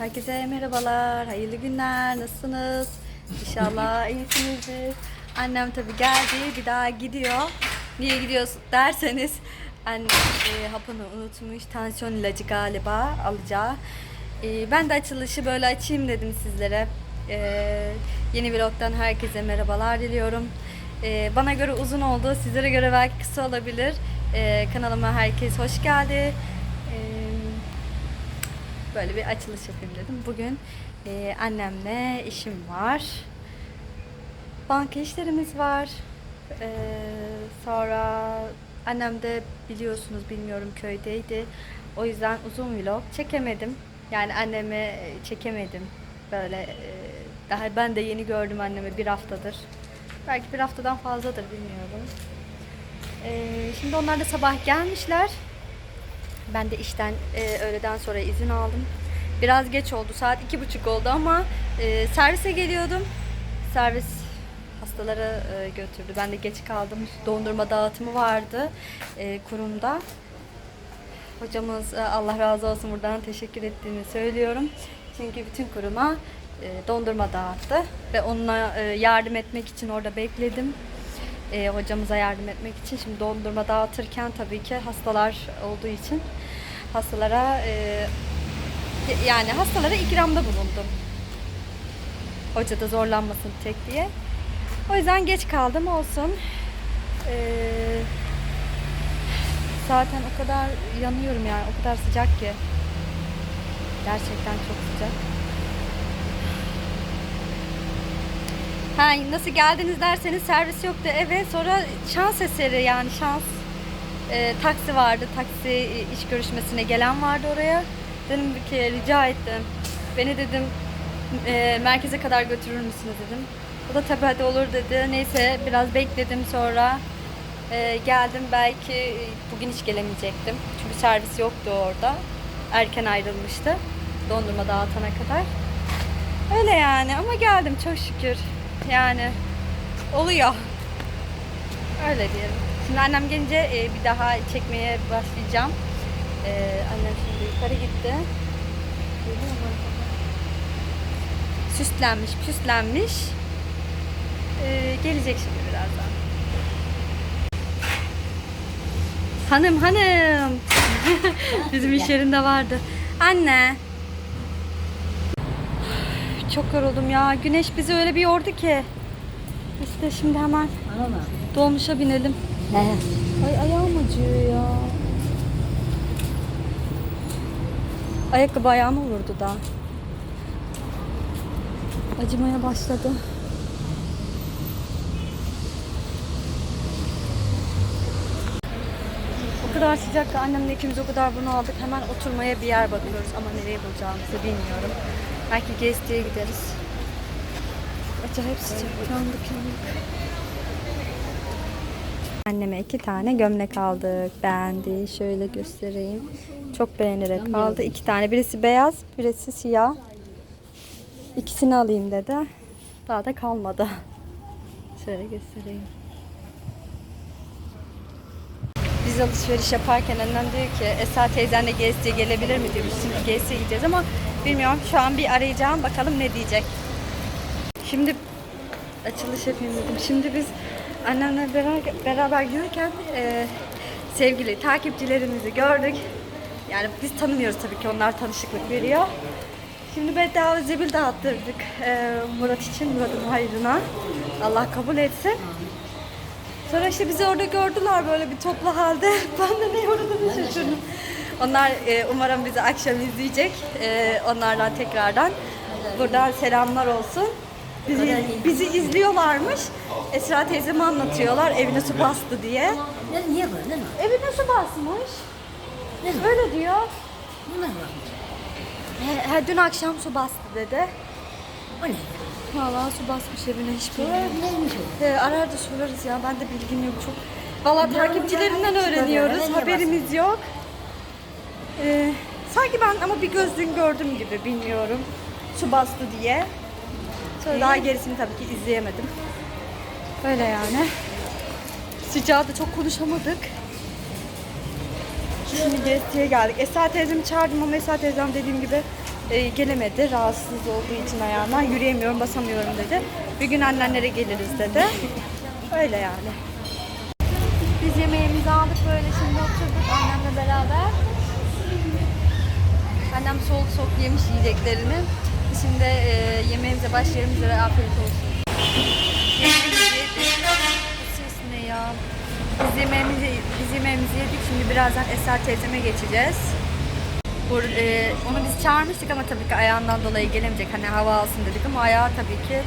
Herkese merhabalar, hayırlı günler, nasılsınız? İnşallah iyisinizdir. Annem tabii geldi, bir daha gidiyor. Niye gidiyorsun derseniz, annem e, hapını unutmuş, tansiyon ilacı galiba alacağı. E, ben de açılışı böyle açayım dedim sizlere. E, yeni vlogdan herkese merhabalar diliyorum. E, bana göre uzun oldu, sizlere göre belki kısa olabilir. E, kanalıma herkes hoş geldi. E, böyle bir açılış yapayım dedim. Bugün e, annemle işim var. Banka işlerimiz var. E, sonra annem de biliyorsunuz bilmiyorum köydeydi. O yüzden uzun vlog çekemedim. Yani annemi çekemedim. Böyle e, daha ben de yeni gördüm annemi bir haftadır. Belki bir haftadan fazladır bilmiyorum. E, şimdi onlar da sabah gelmişler. Ben de işten e, öğleden sonra izin aldım. Biraz geç oldu. Saat iki buçuk oldu ama e, servise geliyordum. Servis hastaları e, götürdü. Ben de geç kaldım. Dondurma dağıtımı vardı e, kurumda. Hocamız e, Allah razı olsun buradan teşekkür ettiğini söylüyorum. Çünkü bütün kuruma e, dondurma dağıttı ve onunla e, yardım etmek için orada bekledim. E, hocamıza yardım etmek için şimdi dondurma dağıtırken tabii ki hastalar olduğu için hastalara e, yani hastalara ikramda bulundum. Hoca da zorlanmasın tek diye. O yüzden geç kaldım olsun. Ee, zaten o kadar yanıyorum yani o kadar sıcak ki. Gerçekten çok sıcak. Ha nasıl geldiniz derseniz servis yoktu. Evet sonra şans eseri yani şans. Ee, taksi vardı. Taksi e, iş görüşmesine gelen vardı oraya. Dedim ki rica ettim. Beni dedim e, merkeze kadar götürür müsünüz dedim. O da tabii hadi olur dedi. Neyse biraz bekledim sonra e, geldim. Belki e, bugün hiç gelemeyecektim. Çünkü servis yoktu orada. Erken ayrılmıştı. Dondurma dağıtana kadar. Öyle yani ama geldim çok şükür. Yani oluyor. Öyle diyelim. Şimdi annem gelince e, bir daha çekmeye başlayacağım. E, annem şimdi yukarı gitti. Süslenmiş, püslenmiş. E, gelecek şimdi birazdan. Hanım hanım. Bizim iş yerinde vardı. Anne. Çok yoruldum ya. Güneş bizi öyle bir yordu ki. İşte şimdi hemen Anama. dolmuşa binelim. He. Ay ayağım acıyor ya. Ayakkabı ayağıma vurdu da. Acımaya başladı. O kadar sıcak ki annemle ikimiz o kadar bunu aldık. Hemen oturmaya bir yer bakıyoruz ama nereye bulacağımızı bilmiyorum. Belki Gezdi'ye gideriz. Acayip sıcak. Yandık yandık. Anneme iki tane gömlek aldık. Beğendi. Şöyle göstereyim. Çok beğenerek aldı. İki tane. Birisi beyaz, birisi siyah. İkisini alayım dedi. Daha da kalmadı. Şöyle göstereyim. Alışveriş yaparken annem diyor ki Esra teyzenle GS'ye gelebilir mi diyor. Şimdi GS'ye gideceğiz ama bilmiyorum. Şu an bir arayacağım. Bakalım ne diyecek. Şimdi açılış yapayım dedim. Şimdi biz annemle beraber, beraber yürürken e, sevgili takipçilerimizi gördük. Yani biz tanımıyoruz tabii ki onlar tanışıklık veriyor. Şimdi bedava zebil dağıttırdık e, Murat için, Murat'ın hayrına. Allah kabul etsin. Sonra işte bizi orada gördüler böyle bir toplu halde. Ben de ne uğradığını şaşırdım. Onlar e, umarım bizi akşam izleyecek. E, onlardan tekrardan buradan selamlar olsun. Bizi, bizi izliyorlarmış. Esra teyzeme anlatıyorlar evine su bastı diye. Ne, niye var? Ne var? Evine su basmış. Ne? Öyle diyor. Ne var? He, he, dün akşam su bastı dedi. O ne? Vallahi su basmış evine hiç bilmiyorum. Neymiş o? He, arar da sorarız ya ben de bilgim yok çok. Vallahi Ya, takipçilerinden öğreniyoruz. Haberimiz yok. Ee, sanki ben ama bir gözlüğün gördüm gibi bilmiyorum. Su bastı diye. Sonra daha gerisini tabii ki izleyemedim. Öyle yani. Sıcağı da çok konuşamadık. Şimdi Gezdi'ye geldik. Esra teyzemi çağırdım ama Esra teyzem dediğim gibi e, gelemedi. Rahatsız olduğu için ayağından yürüyemiyorum, basamıyorum dedi. Bir gün annenlere geliriz dedi. Öyle yani. Biz yemeğimizi aldık böyle şimdi oturduk annemle beraber. Annem soğuk soğuk yemiş yiyeceklerini. Şimdi e, yemeğimize başlayalım. Üzere afiyet olsun. Ses ne ya? Biz yemeğimizi, biz yemeğimizi yedik. Şimdi birazdan Esra teyzeme geçeceğiz. Bu, e, onu biz çağırmıştık ama tabii ki ayağından dolayı gelemeyecek. Hani hava alsın dedik ama ayağı tabii ki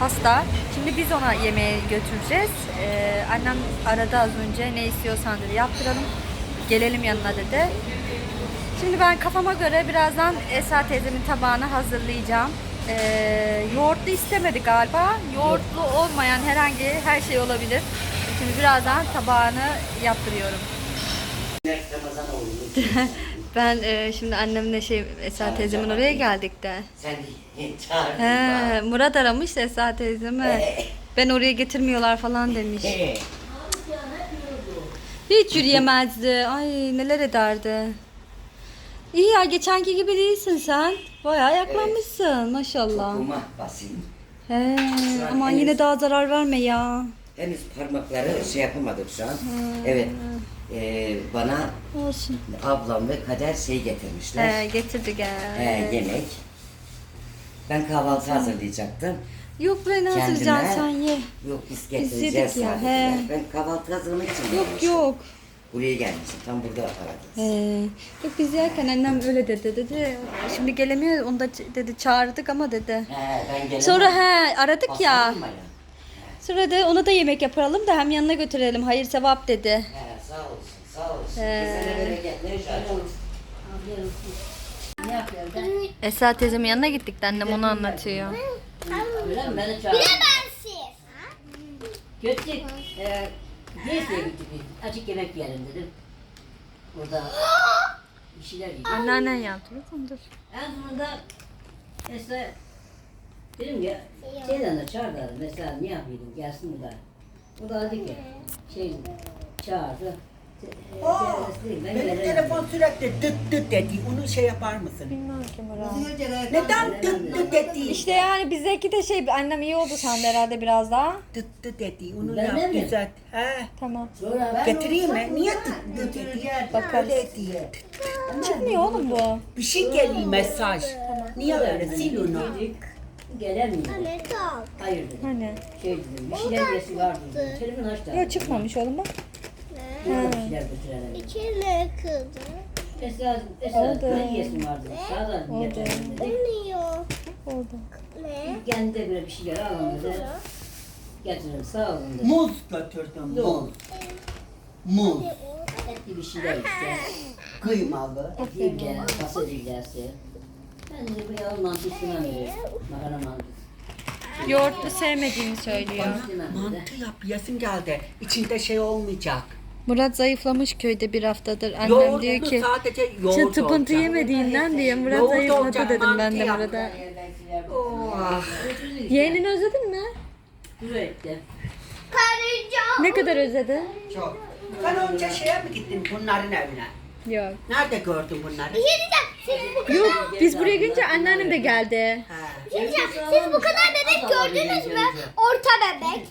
hasta. Şimdi biz ona yemeğe götüreceğiz. Ee, annem aradı az önce ne istiyorsan dedi yaptıralım. Gelelim yanına dedi. Şimdi ben kafama göre birazdan Esra teyzemin tabağını hazırlayacağım. Ee, yoğurtlu istemedi galiba. Yoğurtlu olmayan herhangi her şey olabilir. Şimdi birazdan tabağını yaptırıyorum. Ben e, şimdi annemle şey Esra teyzemin oraya geldik de. Sen çağırdın He. Murat aramış da Esra teyzemi. Ben oraya getirmiyorlar falan demiş. Hiç yürüyemezdi. Ay neler ederdi. İyi ya geçenki gibi değilsin sen. Bayağı ayaklanmışsın maşallah. Kuma basayım. He, aman yine daha zarar verme ya. Henüz parmakları şey yapamadık şu an. Evet. Ee, bana Olsun. ablam ve kader şey getirmişler. He, getirdi gel. Ee, yemek. Ben kahvaltı hazırlayacaktım. Yok ben hazırlayacağım sen ye. Yok biz Biz getireceğiz yedik ya, sadece. he. Ben kahvaltı hazırlamak için Yok gelmiştim. yok. Buraya gelmiştim. Tam burada aradınız. He. Yok biz yerken annem öyle dedi dedi. Şimdi gelemiyor onu da ç- dedi çağırdık ama dedi. He, ben gelemem. Sonra he aradık ya. Basalım mı ya? Sonra da ona da yemek yapalım da hem yanına götürelim. Hayır sevap dedi. He, sağ olsun. Sağ olsun. He. De bereket. Ne açıyorsun? Ne yapıyorsun sen? Esra teyzemin yanına gittik de annem onu anlatıyor. Öyle mi? Beni çağırdın. Gittik. Ee, Gezdi'ye gittik biz. Açık yemek yiyelim dedim. Orada bir şeyler yedik. Anneannen yaptı. Dur. En sonunda mesela dedim ya şeyden de çağırdı mesela ne yapayım gelsin burada. O da dedi ki şey çağırdı. E, Aa, benim telefon sürekli dıt dıt dedi. Onu şey yapar mısın? Bilmem ki Murat. Neden dıt dıt dedi? İşte yani bizdeki de şey annem iyi oldu sandı herhalde biraz daha. Dıt dıt dedi. Onu Ben de yap mi? düzelt. He. Tamam. Sonra ben Getireyim mi? Niye dıt dıt dedi? Bakarız. Çıkmıyor oğlum bu. Bir şey geliyor mesaj. Niye öyle? Sil onu. Gelemiyor. Hayır dedim. Hani? Şey dedim bir şeyler yesi vardı dedim. Telefon aç da. Yok çıkmamış oğlum bak. Bir şeyler götürelim. İkili kızı. Esra, Esra Oldu. ne yesin vardı? Sağdan getirelim dedik. Oluyor. Oldu. Ne? Kendi de böyle bir şeyler alalım dedi. Getirin sağ olun dedi. Muz götürdüm. Muz. Muz. Etli bir şeyler işte. Kıymalı. Etli fasulyesi. Ben de mantı istemem. Makarna. Yoğurtlu sevmediğini söylüyor. İstemem. Mantı yap. Yesin geldi. İçinde şey olmayacak. Murat zayıflamış köyde bir haftadır. Annem Yoğurtlu diyor ki sadece yoğurt Çın tıpıntı olacak. yemediğinden diye Murat Yoğurt zayıfladı olacak, dedim ben mantı de yap. Murat'a. Oh. Yeğenini özledin mi? Karıcığım. Ne kadar özledin? Çok. Sen önce şeye mi gittin bunların evine? Yok. Nerede gördün bunları? Siz bu, Yok biz buraya gelince anneannem de geldi. He. Diyeceğim, siz bu kadar bebek gördünüz mü? Orta bebek.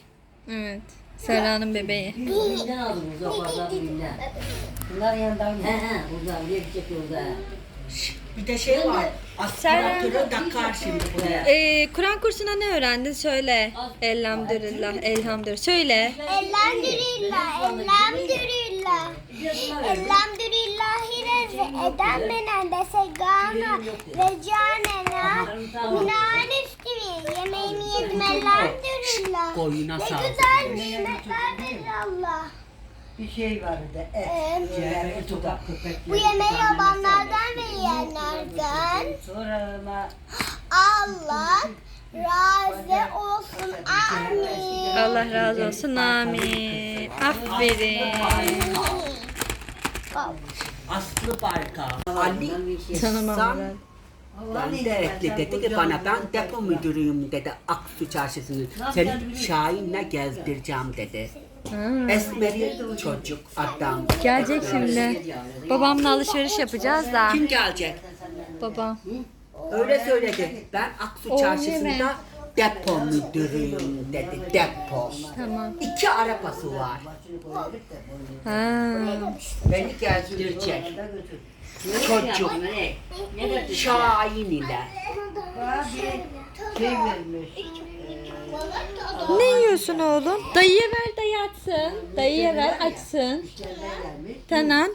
Evet. Serra'nın bebeği. Birinden aldım uzak fazla birinden. Bunlar yanından He he burada oraya gidecek yolda. Bir de şey var. Aspiratörü takar şimdi buraya. Ee, Kur'an kursuna ne öğrendin? Söyle. Elhamdülillah. Elhamdülillah. Söyle. Elhamdülillah, elhamdülillah. Elhamdülillahi rezi eden menen desegana ve canena minan üstüvi. Yemeğimi yedim elhamdülillah. Ne güzel nimetler verir Allah. Bir şey vardı. Et. Ee, Ciğer, sokak köpekleri. bu yemeği yabanlardan ve yiyenlerden Sonra ama Allah razı olsun. Amin. Allah razı olsun. Amin. Aferin. Aslı Barka. Ali Tanımam İhsan Murat. Gönderekli dedi ki bana ben depo müdürüyüm dedi Aksu çarşısının. Seni Şahin'le gezdireceğim dedi. Esmeri çocuk adam. Gelecek şimdi. Babamla alışveriş yapacağız da. Kim gelecek? baba. Öyle söyledi. Ben Aksu çarşısında. Depo müdürüyüm dedi. Depo. Tamam. İki arabası var. Ha. Beni gezdirecek. Çocuk. Ne? Ne dersin? Şahin ile. Şey. Ne yiyorsun oğlum? Dayıya ver dayı açsın. Dayıya ver açsın. Tamam.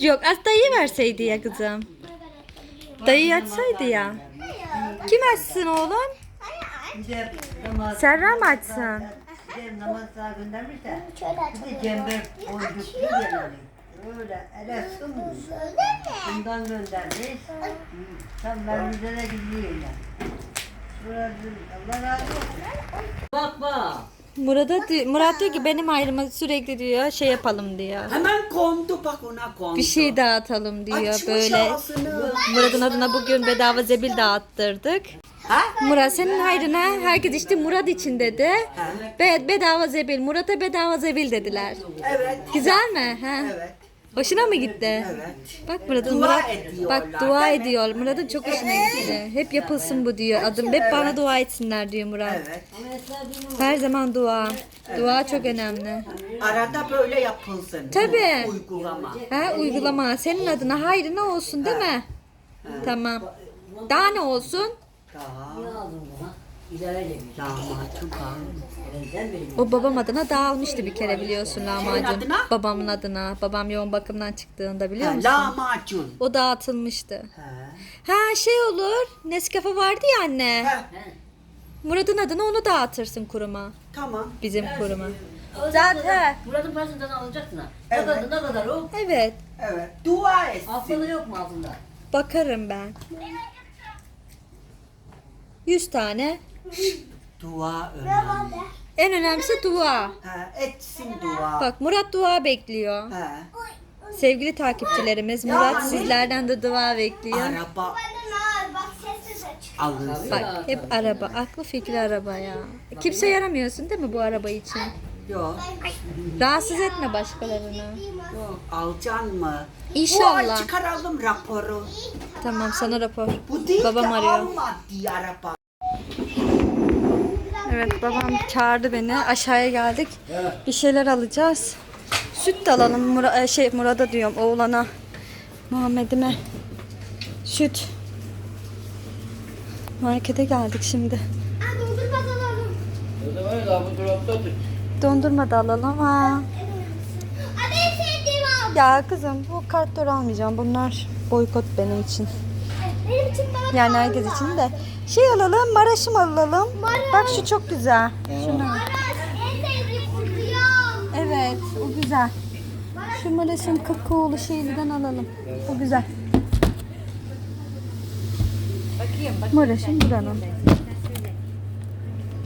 Yok az dayı verseydi ya kızım. Dayı açsaydı ya. Kim açsın oğlum? Bir de namaz, Serra mı açsın? bir de namaz sağa göndermiş de Şöyle bir açalım. de cember boncuklu gelelim. Öyle ele sığmıyor. Bundan göndermiş. Hı, Tam ben bize de gidiyorum ya. Burası Allah razı olsun. Bak bak. Murat'a di- Murat diyor ki benim ayrıma sürekli diyor şey yapalım diyor. Hemen kondu bak ona kondu. Bir şey dağıtalım diyor Açmış böyle. ağzını. Murat'ın adına bugün bedava zebil dağıttırdık. Ha? Murat senin hayrına herkes işte Murat için dedi. Be- bedava zebil. Murat'a bedava zebil dediler. Evet. Güzel mi? Ha? Evet. Hoşuna mı gitti? Evet. Bak Murat'ın Dua Murat, ediyorlar, bak dua değil mi? ediyor. Murat'ın çok hoşuna gitti. Hep yapılsın bu diyor. Adım hep bana dua etsinler diyor Murat. Evet. Her zaman dua. Dua çok önemli. Arada böyle yapılsın. Tabii. Uygulama. Ha uygulama senin adına hayrına olsun değil mi? Tamam. Daha ne olsun? Daha aldım buna? İdare edemiyorum. damatım var. O babam adına dağılmıştı bir kere biliyorsun lahmacun. adına? Babamın adına. Babam yoğun bakımdan çıktığında biliyor musun? lahmacun. O dağıtılmıştı. Ha. Ha şey olur. Nescafe vardı ya anne. Ha, Murat'ın adına onu dağıtırsın kuruma. Tamam. Bizim kuruma. Zaten. Murat'ın parasından alacaksın ha. Ne Evet. kadar, ne kadar o? Evet. Evet. Dua etsin. Altında yok mu altında? Bakarım ben. 100 tane. Dua önemli. En önemlisi dua. Ha, etsin dua. Bak Murat dua bekliyor. Ha. Sevgili takipçilerimiz Murat sizlerden de dua bekliyor. Araba alınsın. Bak hep araba. Aklı fikri araba ya. Kimse yaramıyorsun değil mi bu araba için? Yok. Rahatsız etme başkalarını. Yok. Alacaksın mı? İnşallah. Bu çıkaralım raporu. Tamam sana rapor. Bu değil Babam de arıyor. alma diye araba. Evet babam çağırdı beni. Aşağıya geldik. Bir şeyler alacağız. Süt de alalım. Mura- e, şey Murat'a diyorum oğlana. Muhammed'ime. Süt. Markete geldik şimdi. Aa, dondurma da alalım. Dondurma da alalım. Ha. Ya kızım bu kartları almayacağım. Bunlar boykot benim için. Benim için bana Yani herkes için de. Şey alalım, Maraş'ım alalım. Maraş. Bak şu çok güzel. Şunu. En sevdiğim. Evet, o güzel. Şu Maraş'ın kakaolu şeyliden alalım. O güzel. Maraş'ın buranın.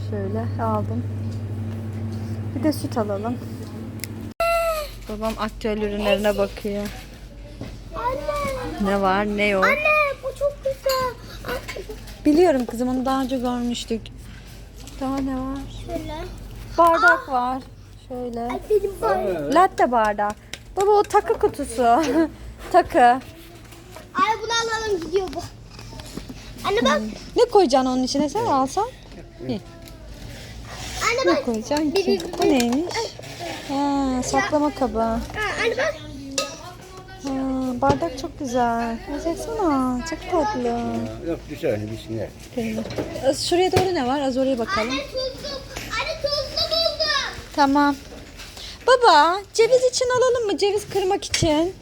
Şöyle aldım. Bir de süt alalım. Babam aktüel ürünlerine bakıyor. Ne var ne yok. Anne. Biliyorum kızım onu daha önce görmüştük. Daha ne var? Şöyle. Bardak var. Şöyle. Ay benim var. Latte bardağı. Baba o takı kutusu. takı. Ay bunu alalım gidiyor bu. Anne bak. Ne koyacaksın onun içine sen alsan? İyi. Anne Ne bak. koyacaksın Bir- ki? Bu neymiş? Ha, saklama kabı. Anne bak. Bardak çok güzel. Baksana çok tatlı. Yok güzel bir şey. Şöyle. Az- Şuraya doğru ne var? Az oraya bakalım. Anne tuzlu. Anne tuzlu buldum. Tamam. Baba ceviz için alalım mı? Ceviz kırmak için.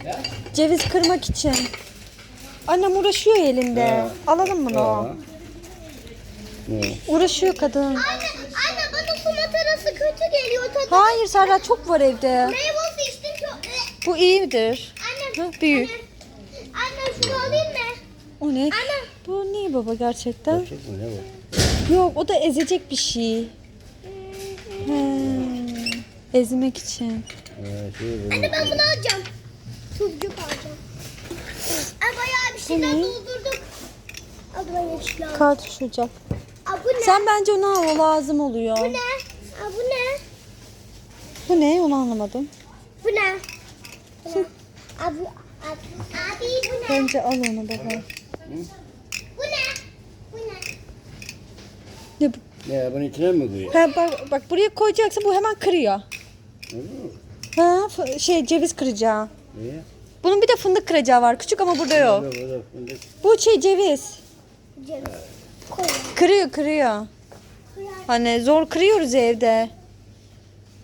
Ceviz kırmak için. Annem uğraşıyor elinde. Alalım bunu. Uğraşıyor kadın. Anne, anne bana su matarası kötü geliyor tadı. Hayır Serra çok var evde. Meyve içtim çok. Bu iyidir. Hı, büyük. Anne şunu alayım mı? O ne? Anne. Bu ne baba gerçekten? Ne var? Yok o da ezecek bir şey. He, ezmek için. Ee, şey böyle. Anne ben bunu alacağım. Tuzcuk alacağım. Ay bayağı bir şeyler doldurduk. Al ocak. Aa, bu ne? Sen bence onu al o lazım oluyor. Bu ne? Aa, bu ne? Bu ne onu anlamadım. Bu ne? Bu... Abi bu ne? Bence al onu baba. Bu ne? Bu ne? Ne bu? Ne bunun içine mi koyuyor? Ha, bak, bak buraya koyacaksın bu hemen kırıyor. Öyle mi? Ha şey ceviz kıracağı. Niye? Bunun bir de fındık kıracağı var. Küçük ama burada yok. Burada burada fındık. Bu şey ceviz. Ceviz. Kırıyor kırıyor. Hani zor kırıyoruz evde.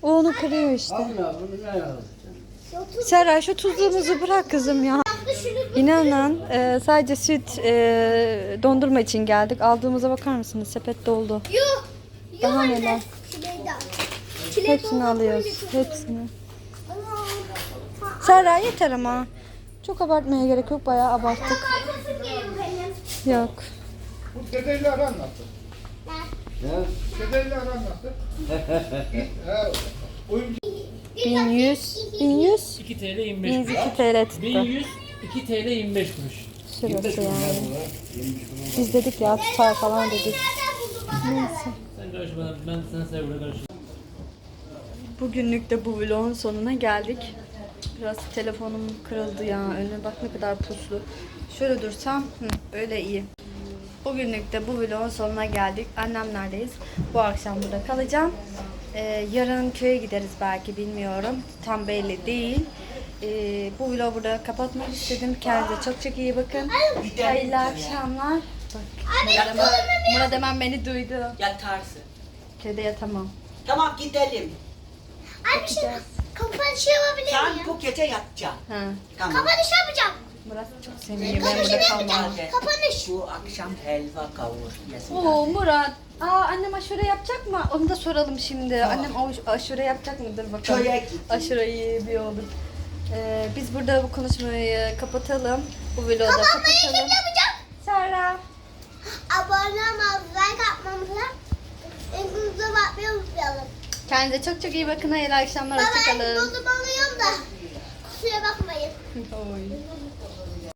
O onu kırıyor işte. Bunu ne yapacaksın? Serra şu tuzluğumuzu bırak kızım ya. İnanın e, sadece süt e, dondurma için geldik. Aldığımıza bakar mısınız? Sepet doldu. Yuh. Yuh Daha anne. neler? Çileği de al. Çilek Hepsini alıyoruz. Hepsini. Serra yeter ama. Çok abartmaya gerek yok. Bayağı abarttık. Yok. Bu dedeyle aran nasıl? Ya. Dedeyle aran nasıl? Oyuncu 1100. 1100. 2 TL 25 1102 kuruş. TL tuttu. 1100 2 TL 25 kuruş. Şurası yani. Biz dedik ya tutar falan dedik. Neyse. Sen karışma ben sen sevgili karışma. Bugünlük de bu vlogun sonuna geldik. Biraz telefonum kırıldı ya. Önüne bak ne kadar puslu. Şöyle dursam hı, böyle iyi. Bugünlük de bu vlogun sonuna geldik. Annemlerdeyiz. Bu akşam burada kalacağım. Ee, yarın köye gideriz belki bilmiyorum. Tam belli değil. Ee, bu vlogu burada kapatmak istedim. Kendinize çok çok iyi bakın. Hayırlı akşamlar. Bak, Murat hemen, Murat hemen beni duydu. Yatarsın. Köyde yatamam. Tamam gidelim. Ay bir şey kapanış yapabilir Sen miyim? bu gece yatacaksın. Ha. Tamam. Kapanış yapacağım. Murat çok seviniyor. Ben burada kalmam. Kapanış. Bu akşam helva kavur. Oo Murat. Aa annem aşure yapacak mı? Onu da soralım şimdi. Annem aş- aşure yapacak mıdır bakalım. Köye git. Aşure iyi bir olur. Ee, biz burada bu konuşmayı kapatalım. Bu vlogu da kapatalım. yapacağım? Serra. Abone olmayı, like atmamızı, incimize bakmayı unutmayalım. Kendinize çok çok iyi bakın. Hayırlı akşamlar. Baba ben Hoşçakalın. dondurma alıyorum da kusura bakmayın. Oy.